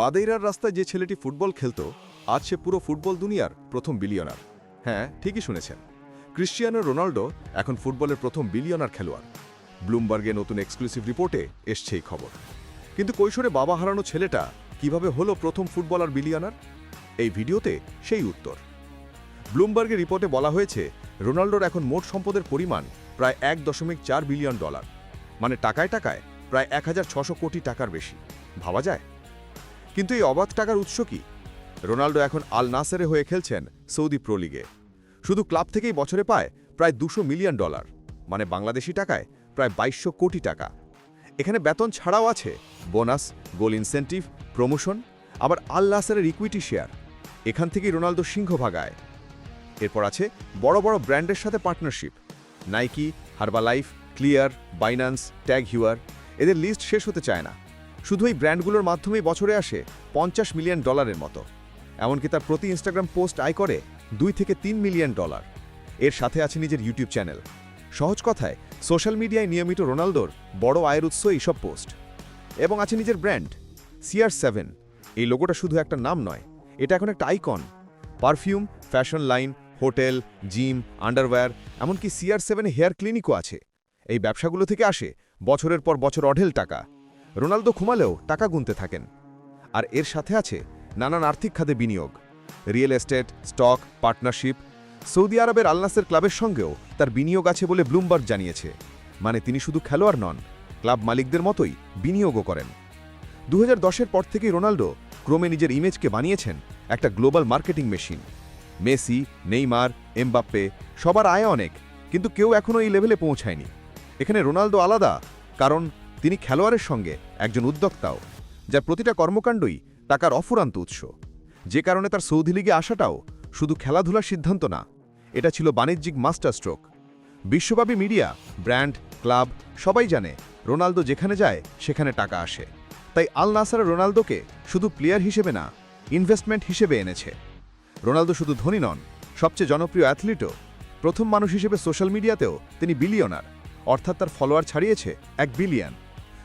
মাদেইরার রাস্তায় যে ছেলেটি ফুটবল খেলত, আজ সে পুরো ফুটবল দুনিয়ার প্রথম বিলিয়নার। হ্যাঁ ঠিকই শুনেছেন। ক্রিশ্চিয়ানো রোনাল্ডো এখন ফুটবলের প্রথম বিলিয়নার খেলোয়াড়। ব্লুমবার্গে নতুন এক্সক্লুসিভ রিপোর্টে এসছে এই খবর। কিন্তু কৈশোরে বাবা হারানো ছেলেটা কীভাবে হলো প্রথম ফুটবলার বিলিয়নার? এই ভিডিওতে সেই উত্তর। ব্লুমবার্গের রিপোর্টে বলা হয়েছে, রোনাল্ডোর এখন মোট সম্পদের পরিমাণ প্রায় এক দশমিক চার বিলিয়ন ডলার মানে টাকায় টাকায় প্রায় এক কোটি টাকার বেশি। ভাবা যায়? কিন্তু এই অবাধ টাকার উৎস কি? রোনাল্ডো এখন আল নাসেরে হয়ে খেলছেন সৌদি প্রো লিগে। শুধু ক্লাব থেকেই বছরে পায় প্রায় দুশো মিলিয়ন ডলার মানে বাংলাদেশি টাকায় প্রায় বাইশশো কোটি টাকা। এখানে বেতন ছাড়াও আছে বোনাস, গোল ইনসেন্টিভ, প্রমোশন, আবার আল নাসেরের ইকুইটি শেয়ার এখান থেকেই রোনাল্ডো সিংহ ভাগায়। এরপর আছে বড় বড় ব্র্যান্ডের সাথে partnership Nike Herbalife Clear Binance TAG Heuer এদের লিস্ট শেষ হতে চায় না। শুধু এই ব্র্যান্ডগুলোর মাধ্যমেই বছরে আসে পঞ্চাশ মিলিয়ন ডলারের মতো। এমনকি তার প্রতি ইনস্টাগ্রাম পোস্ট আয় করে দুই থেকে তিন মিলিয়ন ডলার। এর সাথে আছে নিজের ইউটিউব চ্যানেল। সহজ কথায়, সোশ্যাল মিডিয়ায় নিয়মিত রোনালদোর বড় আয়ের উৎস এইসব পোস্ট। এবং আছে নিজের ব্র্যান্ড সিআর সেভেন এই লোগোটা শুধু একটা নাম নয়, এটা এখন একটা icon. Perfume, fashion line, hotel, gym, underwear, এমনকি সিআর সেভেন হেয়ার ক্লিনিকও আছে। এই ব্যবসাগুলো থেকে আসে বছরের পর বছর অঢেল টাকা। রোনালদো ঘুমালেও টাকা গুনতে থাকেন। আর এর সাথে আছে নানান আর্থিক খাতে বিনিয়োগ। Real estate, stock, partnership, Saudi আরবের আলনাসের ক্লাবের সঙ্গেও তার বিনিয়োগ আছে বলে ব্লুমবার্গ জানিয়েছে। মানে তিনি শুধু খেলোয়াড় নন, ক্লাব মালিকদের মতোই বিনিয়োগও করেন। দু হাজার পর থেকেই রোনাল্ডো ক্রমে নিজের ইমেজকে বানিয়েছেন একটা global marketing machine. Messi, Neymar, Mbappe সবার আয় অনেক, কিন্তু কেউ এখনও এই লেভেলে পৌঁছায়নি। এখানে রোনালদো আলাদা, কারণ তিনি খেলোয়াড়ের সঙ্গে একজন উদ্যোক্তাও, যার প্রতিটা কর্মকাণ্ডই টাকার অফুরান্ত উৎস। যে কারণে তার সৌদি লিগে আসাটাও শুধু খেলাধুলার সিদ্ধান্ত না, এটা ছিল বাণিজ্যিক মাস্টার স্ট্রোক বিশ্বব্যাপী মিডিয়া, ব্র্যান্ড, ক্লাব সবাই জানে রোনালদো যেখানে যায়, সেখানে টাকা আসে। তাই আল নাসার রোনালদোকে শুধু প্লেয়ার হিসেবে না, ইনভেস্টমেন্ট হিসেবে এনেছে। রোনালদো শুধু ধনী নন, সবচেয়ে জনপ্রিয় অ্যাথলিটও। প্রথম মানুষ হিসেবে সোশ্যাল মিডিয়াতেও তিনি বিলিয়নার, অর্থাৎ তার ফলোয়ার ছাড়িয়েছে এক বিলিয়ন।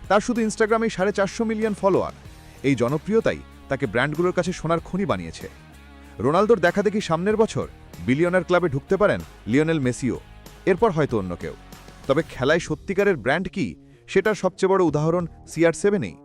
তার শুধু ইনস্টাগ্রামে সাড়ে চারশো মিলিয়ন ফলোয়ার এই জনপ্রিয়তাই তাকে ব্র্যান্ডগুলোর কাছে সোনার খনি বানিয়েছে। রোনালদোর দেখা দেখি সামনের বছর বিলিয়নার ক্লাবে ঢুকতে পারেন লিওনেল মেসিও। এরপর হয়তো অন্য কেউ। তবে খেলায় সত্যিকারের ব্র্যান্ড কি, সেটার সবচেয়ে বড় উদাহরণ সিআর সেভেনেই